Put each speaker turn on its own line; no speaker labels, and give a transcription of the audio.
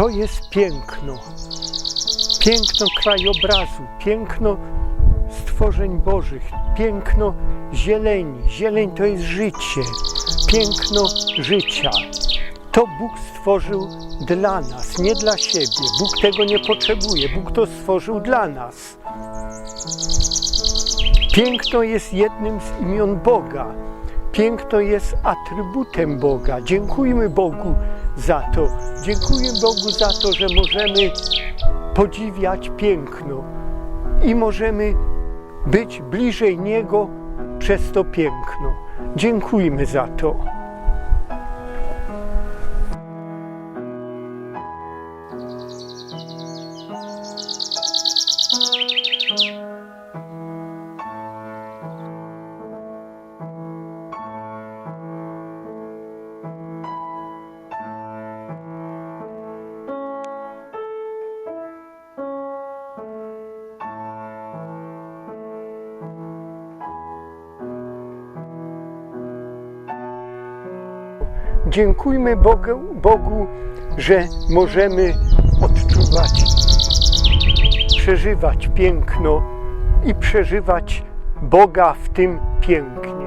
To jest piękno. Piękno krajobrazu, piękno stworzeń Bożych, piękno zieleni. Zieleń to jest życie, piękno życia. To Bóg stworzył dla nas, nie dla siebie. Bóg tego nie potrzebuje, Bóg to stworzył dla nas. Piękno jest jednym z imion Boga. Piękno jest atrybutem Boga. Dziękujmy Bogu za to. Dziękuję Bogu za to, że możemy podziwiać piękno i możemy być bliżej Niego przez to piękno. Dziękujmy za to. Dziękujmy Bogu, Bogu, że możemy odczuwać, przeżywać piękno i przeżywać Boga w tym pięknie.